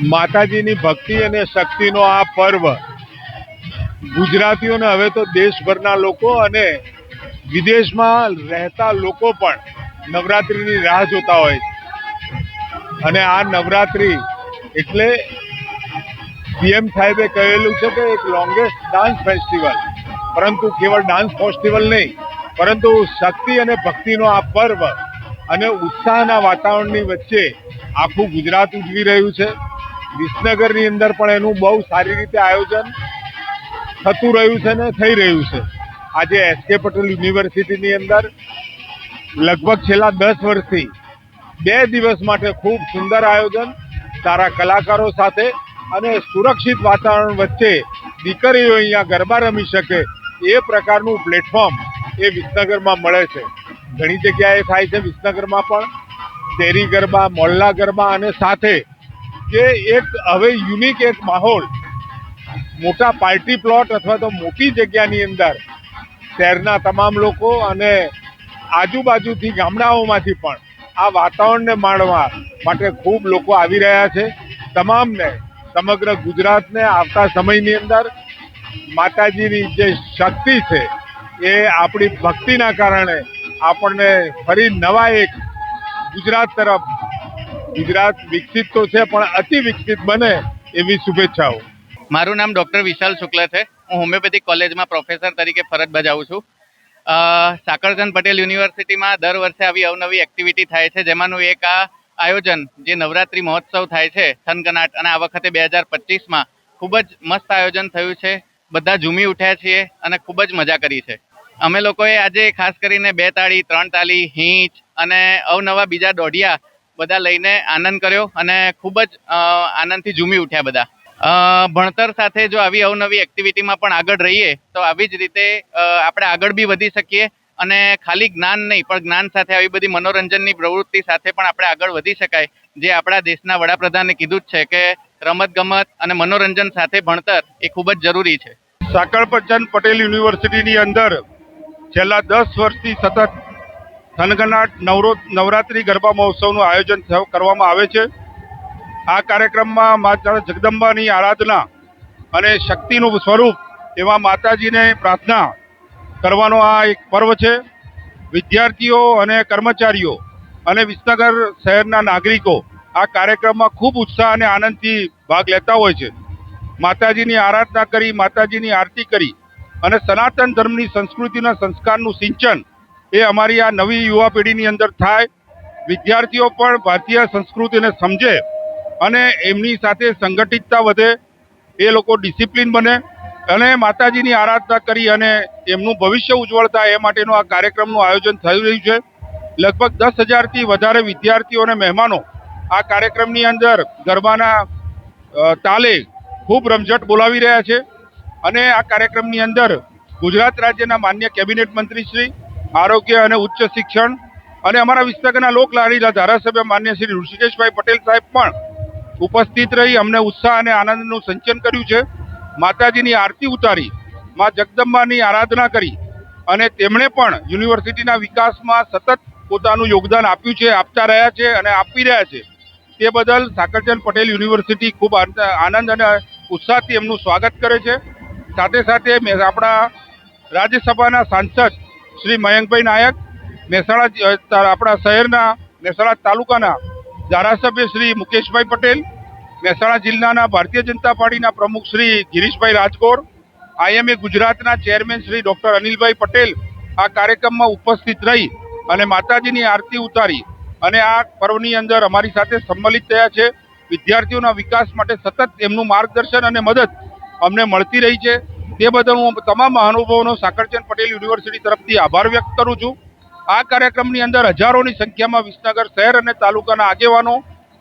માતાજીની ભક્તિ અને શક્તિનો આ પર્વ. ગુજરાતીઓને હવે તો દેશભરના લોકો અને વિદેશમાં રહેતા લોકો પણ નવરાત્રિની રાહ જોતા હોય છે. અને આ નવરાત્રિ એટલે પીએમ સાહેબે કહેલું છે કે એક લોંગેસ્ટ ડાન્સ ફેસ્ટિવલ પરંતુ કેવળ ડાન્સ ફેસ્ટિવલ નહીં, પરંતુ શક્તિ અને ભક્તિનો આ પર્વ અને ઉત્સાહના વાતાવરણની વચ્ચે આખું ગુજરાત ઉજવી રહ્યું છે. વિસનગરની અંદર પણ એનું બહુ સારી રીતે આયોજન થતું રહ્યું છે ને થઈ રહ્યું છે. આજે એસકે પટેલ યુનિવર્સિટીની અંદર લગભગ છેલ્લા દસ વર્ષથી બે દિવસ માટે ખૂબ સુંદર આયોજન સારા કલાકારો સાથે અને સુરક્ષિત વાતાવરણ વચ્ચે દીકરીઓ અહીંયા ગરબા રમી શકે એ પ્રકારનું પ્લેટફોર્મ એ વિસનગરમાં મળે છે. ઘણી જગ્યાએ થાય છે વિસનગરમાં પણ. શેરી ગરબા મોહલ્લા ગરબા અને સાથે જે એક હવે યુનિક એક માહોલ, મોટા પાર્ટી પ્લોટ અથવા તો મોટી જગ્યાની અંદર શહેરના તમામ લોકો અને આજુબાજુથી ગામડાઓમાંથી પણ આ વાતાવરણને માણવા માટે ખૂબ લોકો આવી રહ્યા છે. તમામને, સમગ્ર ગુજરાતને આવતા સમયની અંદર માતાજીની જે શક્તિ છે એ આપણી ભક્તિના કારણે આપણને ફરી નવા એક ગુજરાત તરફ ગુજરાત વિકસિત તો છે, પણ અતિ વિકસિત બને એવી શુભેચ્છાઓ. મારું નામ ડૉક્ટર વિશાલ શુક્લ છે. હું હોમિયોપેથિક કોલેજમાં પ્રોફેસર તરીકે ફરજ બજાવું છું. સાકરચંદ પટેલ યુનિવર્સિટીમાં દર વર્ષે આવી અવનવી એક્ટિવિટી થાય છે, જેમાંનું એક આ આયોજન જે નવરાત્રિ મહોત્સવ થાય છે, થનગનાટ. અને આ વખતે બે હજાર પચીસમાં ખૂબ જ મસ્ત આયોજન થયું છે. બધા ઝૂમી ઉઠ્યા છીએ અને ખૂબ જ મજા કરી છે. અમે લોકોએ આજે ખાસ કરીને બે તાળી, ત્રણ તાળી, હીંચ અને અવનવા બીજા દોઢિયા બધા લઈને આનંદ કર્યો અને ખૂબ જ આનંદથી ઝૂમી ઉઠ્યા બધા. ભણતર સાથે જો આવી અવનવી એક્ટિવિટીમાં પણ આગળ રહીએ, તો આવી જ રીતે આપણે આગળ બી વધી શકીએ અને ખાલી જ્ઞાન નહીં, પણ જ્ઞાન સાથે આવી બધી મનોરંજનની પ્રવૃત્તિ સાથે પણ આપણે આગળ વધી શકાય. જે આપણા દેશના વડાપ્રધાને કીધું જ છે કે રમત ગમત અને મનોરંજન સાથે ભણતર એ ખૂબ જ જરૂરી છે. સાકરપચંદ પટેલ યુનિવર્સિટીની અંદર છેલ્લા દસ વર્ષથી સતત થનગનાટ નવરો, નવરાત્રિ ગરબા મહોત્સવનું આયોજન કરવામાં આવે છે. આ કાર્યક્રમમાં માતા જગદંબાની આરાધના અને શક્તિનું સ્વરૂપ એવા માતાજીને પ્રાર્થના કરવાનો આ એક પર્વ છે. વિદ્યાર્થીઓ અને કર્મચારીઓ અને વિસનગર શહેરના નાગરિકો આ કાર્યક્રમમાં ખૂબ ઉત્સાહ અને આનંદથી ભાગ લેતા હોય છે. માતાજીની આરાધના કરી, માતાજીની આરતી કરી અને સનાતન ધર્મની સંસ્કૃતિના સંસ્કારનું સિંચન એ અમારી આ નવી યુવા પેઢીની અંદર થાય. વિદ્યાર્થીઓ પણ ભારતીય સંસ્કૃતિને સમજે અને એમની સાથે સંગઠિતતા વધે. એ લોકો ડિસિપ્લિન બને અને માતાજીની આરાધના કરી અને એમનું ભવિષ્ય ઉજ્જવળ થાય એ માટેનું આ કાર્યક્રમનું આયોજન થઈ રહ્યું છે. લગભગ દસ હજારથી વધારે વિદ્યાર્થીઓ અને મહેમાનો આ કાર્યક્રમની અંદર ગરબાના તાલે ખૂબ રમઝટ બોલાવી રહ્યા છે. અને આ કાર્યક્રમની અંદર ગુજરાત રાજ્યના માન્ય કેબિનેટ મંત્રી શ્રી આરોગ્ય અને ઉચ્ચ શિક્ષણ અને અમારા વિસ્તારના લોકલાડીલા ધારાસભ્ય માન્ય શ્રી ઋષિકેશભાઈ પટેલ સાહેબ પણ ઉપસ્થિત રહી અમને ઉત્સાહ અને આનંદનું સંચન કર્યું છે. માતાજીની આરતી ઉતારી, મા જગદંબાની આરાધના કરી અને તેમણે પણ યુનિવર્સિટીના વિકાસમાં સતત પોતાનું યોગદાન આપ્યું છે, આપતા રહ્યા છે અને આપી રહ્યા છે. તે બદલ સાકરચંદ પટેલ યુનિવર્સિટી ખૂબ આનંદ અને ઉત્સાહથી એમનું સ્વાગત કરે છે. સાથે સાથે આપણા રાજ્યસભાના સાંસદ શ્રી મયંકભાઈ નાયક, મહેસાણા આપણા શહેરના મહેસાણા તાલુકાના ધારાસભ્ય શ્રી મુકેશભાઈ પટેલ, મહેસાણા જિલ્લાના ભારતીય જનતા પાર્ટીના પ્રમુખ શ્રી ગિરીશભાઈ રાજગોર, આઈએમએ ગુજરાતના ચેરમેન શ્રી ડોક્ટર અનિલભાઈ પટેલ આ કાર્યક્રમમાં ઉપસ્થિત રહી અને માતાજીની આરતી ઉતારી અને આ પર્વની અંદર અમારી સાથે સંમલિત થયા છે. વિદ્યાર્થીઓના વિકાસ માટે સતત એમનું માર્ગદર્શન અને મદદ અમને મળતી રહી છે. તે બદલ હું તમામ મહાનુભાવોનો સાકરચંદ પટેલ યુનિવર્સિટી તરફથી આભાર વ્યક્ત કરું છું. આ કાર્યક્રમની અંદર હજારોની સંખ્યામાં વિસનગર શહેર અને તાલુકાના આગેવાનો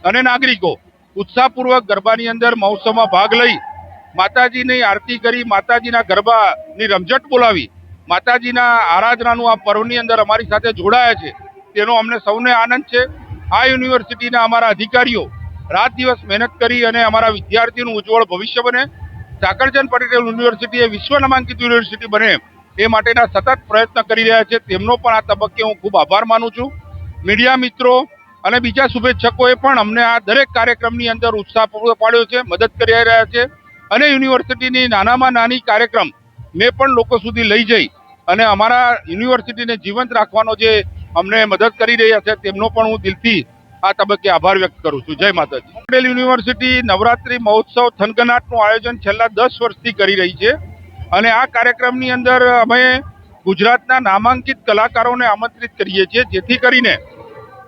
અને નાગરિકો ઉત્સાહપૂર્વક ગરબાની અંદર મહોત્સવમાં ભાગ લઈ માતાજીની આરતી કરી, માતાજીના ગરબાની રમઝટ બોલાવી, માતાજીના આરાધનાનું આ પર્વની અંદર અમારી સાથે જોડાયા છે. તેનો અમને સૌને આનંદ છે. આ યુનિવર્સિટીના અમારા અધિકારીઓ રાત દિવસ મહેનત કરી અને અમારા વિદ્યાર્થીઓનું ઉજ્જવળ ભવિષ્ય બને. સાકરચંદ પટેલ યુનિવર્સિટી એ વિશ્વ નામાંકિત યુનિવર્સિટી બને એ માટેના સતત પ્રયત્ન કરી રહ્યા છે. તેમનો પણ આ તબક્કે હું ખૂબ આભાર માનું છું. મીડિયા મિત્રો અને બીજા શુભેચ્છકોએ પણ અમને આ દરેક કાર્યક્રમની અંદર ઉત્સાહ પૂરો પાડ્યો છે, મદદ કરી રહ્યા છે અને યુનિવર્સિટીની નાનામાં નાની કાર્યક્રમ ને પણ લોકો સુધી લઈ જઈ અને અમારા યુનિવર્સિટીને જીવંત રાખવાનો જે અમને મદદ કરી રહ્યા છે, તેમનો પણ હું દિલથી આ તબક્કે આભાર વ્યક્ત કરું છું. જય માતાજી. પટેલ યુનિવર્સિટી નવરાત્રી મહોત્સવ થનગનાટનું આયોજન છેલ્લા દસ વર્ષથી કરી રહી છે અને આ કાર્યક્રમની અંદર અમે ગુજરાતના નામાંકિત કલાકારોને આમંત્રિત કરીએ છીએ. જેથી કરીને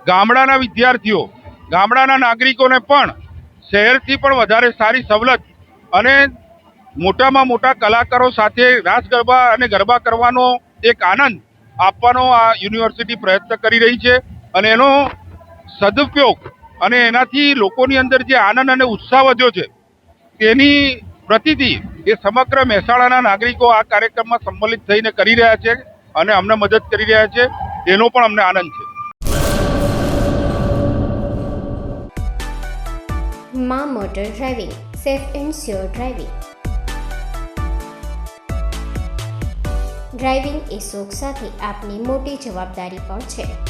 ગામડાના વિદ્યાર્થીઓ, ગામડાના નાગરિકોને પણ શહેરથી પણ વધારે સારી સવલત અને મોટામાં મોટા કલાકારો સાથે રાસ ગરબા અને ગરબા કરવાનો એક આનંદ આપવાનો આ યુનિવર્સિટી પ્રયત્ન કરી રહી છે અને એનો સદુપયોગ અને એનાથી લોકોની અંદર જે આનંદ અને ઉત્સાહ વધ્યો છે, તેની પ્રતિતિ એ સમગ્ર મહેસાણાના નાગરિકો આ કાર્યક્રમમાં સંમલિત થઈને કરી રહ્યા છે અને અમને મદદ કરી રહ્યા છે. એનો પણ અમને આનંદ છે. માં motor driving, safe and sure driving. Driving એ શોખ સાથે આપની મોટી જવાબદારી પણ છે.